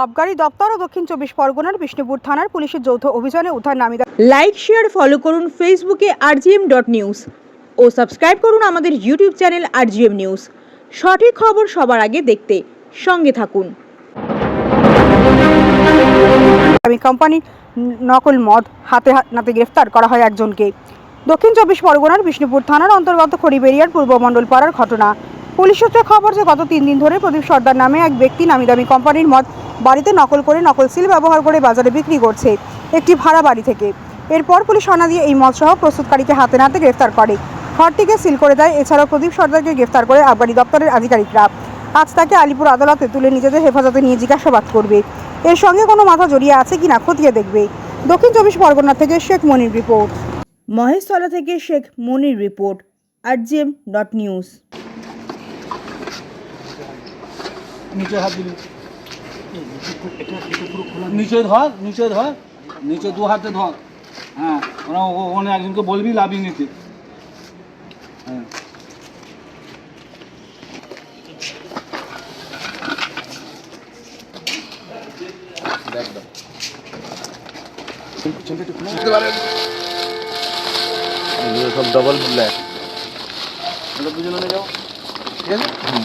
আবগারি দপ্তর ও দক্ষিণ চব্বিশ পরগনার বিষ্ণুপুর থানার পুলিশের যৌথ অভিযানে উদ্ধার নামিদা লাইক শেয়ার ফলো করুন ফেসবুকে আরজিএম ডট নিউজ ও সাবস্ক্রাইব করুন আমাদের ইউটিউব চ্যানেল আরজিএম নিউজ সঠিক খবর সবার আগে দেখতে সঙ্গে থাকুন। আমি কোম্পানির নকল মদ হাতে হাত নাতে গ্রেফতার করা হয় একজনকে। দক্ষিণ চব্বিশ পরগনার বিষ্ণুপুর থানার অন্তর্গত খড়িবেরিয়ার পূর্বমণ্ডল পাড়ার ঘটনা। পুলিশ সূত্রে খবর যে গত তিন দিন ধরে প্রদীপ সর্দার নামে এক ব্যক্তি নামি দামি কোম্পানির মদ বাড়িতে নকল করে নকল সিল ব্যবহার করে বাজারে বিক্রি করছে একটি ভাড়া বাড়ি থেকে। এরপর পুলিশ হানা দিয়ে এই মদ সহ প্রস্তুতকারীকে হাতে নাতে গ্রেফতার করে। ঘরটিকে সিল করে দেয়। এছাড়াও প্রদীপ সর্দারকে গ্রেফতার করে আবগারি দপ্তরের আধিকারিকরা। আজ তাকে আলিপুর আদালতে তুলে নিজেদের হেফাজতে নিয়ে জিজ্ঞাসাবাদ করবে। এর সঙ্গে কোনো মাথা জড়িয়ে আছে কিনা খতিয়ে দেখবে। দক্ষিণ চব্বিশ পরগনা থেকে শেখ মনির রিপোর্ট। মহেশতলা থেকে শেখ মনির রিপোর্ট আর আরজিএম ডট নিউজ। নিচে হাত দিবি। নিচে ধর নিচে ধর নিচে দু হাতে ধর। হ্যাঁ ওরা ওখানে একজনকে বলবি লাভি নিতে। হ্যাঁ। সব ডবল ব্ল্যাক দুজনে নিয়ে যাও। ঠিক আছে? হুম।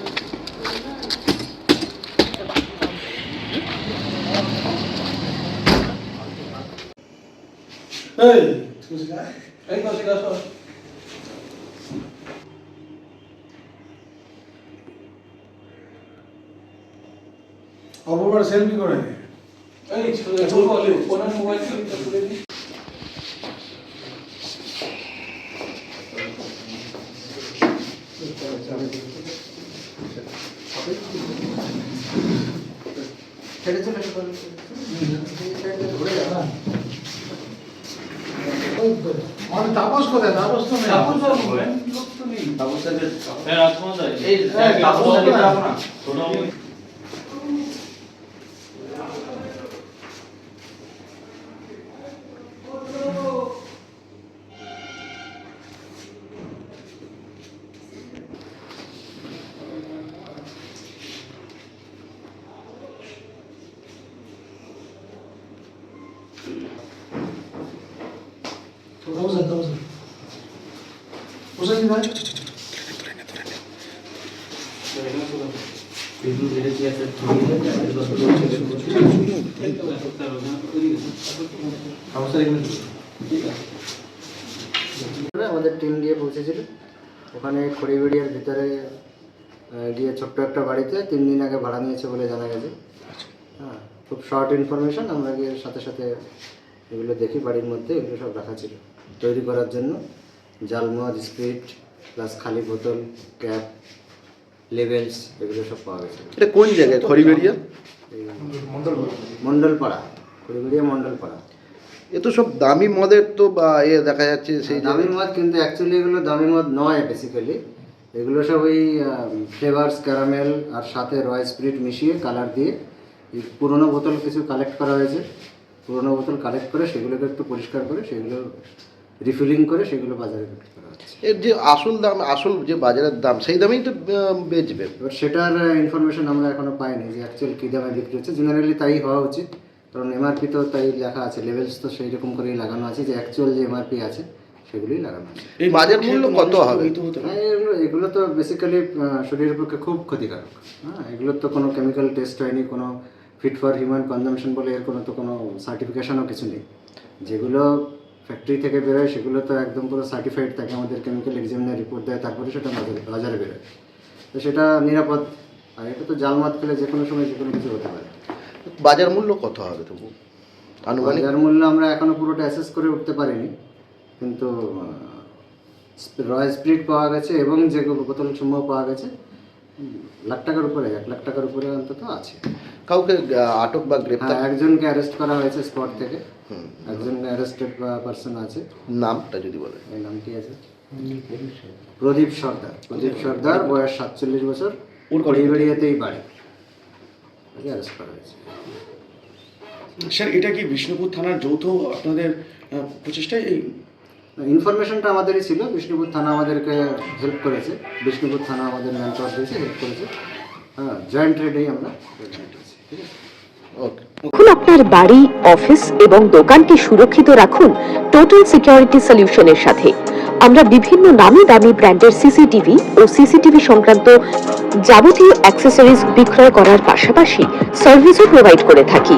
এই এই পাশে গাছ অপরবার সেলফি করে। নে। এই ছোট ফোনের মোবাইল তুলে দিই আমাদের তাপস কোথায়? তাপস তো নেই। তাপস তাপস আমাদের টিম গিয়ে পৌঁছেছিল ওখানে খড়িবেড়িয়ার ভিতরে গিয়ে ছোট্ট একটা বাড়িতে তিন দিন আগে ভাড়া নিয়েছে বলে জানা গেছে হ্যাঁ খুব শর্ট ইনফরমেশন আমরা গিয়ে সাথে সাথে এগুলো দেখি বাড়ির মধ্যে এগুলো সব রাখা ছিল তৈরি করার জন্য জাল জালমদ স্পিড প্লাস খালি বোতল ক্যাপ লেভেলস এগুলো সব পাওয়া গেছে। এটা কোন জায়গায়? খড়িবেরিয়া এই মণ্ডলপাড়া খড়িবেড়িয়া মণ্ডলপাড়া এ তো সব দামি মদের তো বা এ দেখা যাচ্ছে সেই দামি মদ কিন্তু অ্যাকচুয়ালি এগুলো দামি মদ নয় বেসিক্যালি এগুলো সব ওই ফ্লেভার্স ক্যারামেল আর সাথে রয় স্পিরিট মিশিয়ে কালার দিয়ে এই পুরোনো বোতল কিছু কালেক্ট করা হয়েছে। পুরোনো বোতল কালেক্ট করে সেগুলোকে একটু পরিষ্কার করে সেগুলো রিফিলিং করে সেগুলো বাজারে বিক্রি করা হচ্ছে। এর যে আসল দাম আসল যে বাজারের দাম সেই দামেই তো বেচবে। এবার সেটার ইনফরমেশন আমরা এখনও পাইনি যে অ্যাকচুয়াল কী দামে বিক্রি হচ্ছে। জেনারেলি তাই হওয়া উচিত। কারণ এমআরপি তো তাই লেখা আছে লেভেলস তো সেই রকম করেই লাগানো আছে যে অ্যাকচুয়াল যে এমআরপি আছে সেগুলোই লাগানো আছে। এই বাজার মূল্য কত হবে? হ্যাঁ, এগুলো এগুলো তো বেসিক্যালি শরীরের পক্ষে খুব ক্ষতিকারক। হ্যাঁ এগুলোর তো কোনো কেমিক্যাল টেস্ট হয়নি কোনো ফিট ফর হিউম্যান কনজামশন বলে এর কোনো তো কোনো সার্টিফিকেশনও কিছু নেই। যেগুলো ফ্যাক্টরি থেকে বেরোয় সেগুলো তো একদম পুরো সার্টিফাইড থাকে আমাদের কেমিক্যাল এক্সামিনের রিপোর্ট দেয় তারপরে সেটা বাজারে বাজারে বেরোয়। তো সেটা নিরাপদ আর এটা তো জালমাত খেলে যে কোনো সময় যে কোনো কিছু হতে পারে। বাজার মূল্য কত হবে তবু? আনুমানিক? বাজার মূল্য আমরা এখনও পুরোটা অ্যাসেস করে উঠতে পারিনি কিন্তু রয় স্পিরিট পাওয়া গেছে এবং যে বোতল সমূহ পাওয়া গেছে। লাখ টাকার উপরে এক লাখ টাকার উপরে অন্তত আছে। কাউকে আটক বা গ্রেপ্তার? হ্যাঁ একজনকে অ্যারেস্ট করা হয়েছে স্পট থেকে। একজন অ্যারেস্টেড পার্সন আছে। নামটা যদি বলে। এই নাম কি আছে। প্রদীপ সর্দার। প্রদীপ সর্দার। বয়স সাতচল্লিশ বছর? খড়িবেড়িয়াতেই বাড়ি। ওকে অ্যারেস্ট করা হয়েছে। স্যার এটা কি বিষ্ণুপুর থানার যৌথ আপনাদের প্রচেষ্টায় ইনফরমেশনটা আমাদেরই ছিল বিষ্ণুপুর থানা আমাদেরকে হেল্প করেছে বিষ্ণুপুর থানা আমাদের ম্যান পাওয়ার দিয়েছে হেল্প করেছে। হ্যাঁ জয়েন্ট রেডেই আমরা ঠিক আছে? ওকে এখন আপনার বাড়ি অফিস এবং দোকানকে সুরক্ষিত রাখুন টোটাল সিকিউরিটি সলিউশনের সাথে। আমরা বিভিন্ন নামি দামি ব্র্যান্ডের সিসিটিভি ও সিসিটিভি সংক্রান্ত যাবতীয় অ্যাক্সেসরিজ বিক্রয় করার পাশাপাশি সার্ভিসও প্রোভাইড করে থাকি।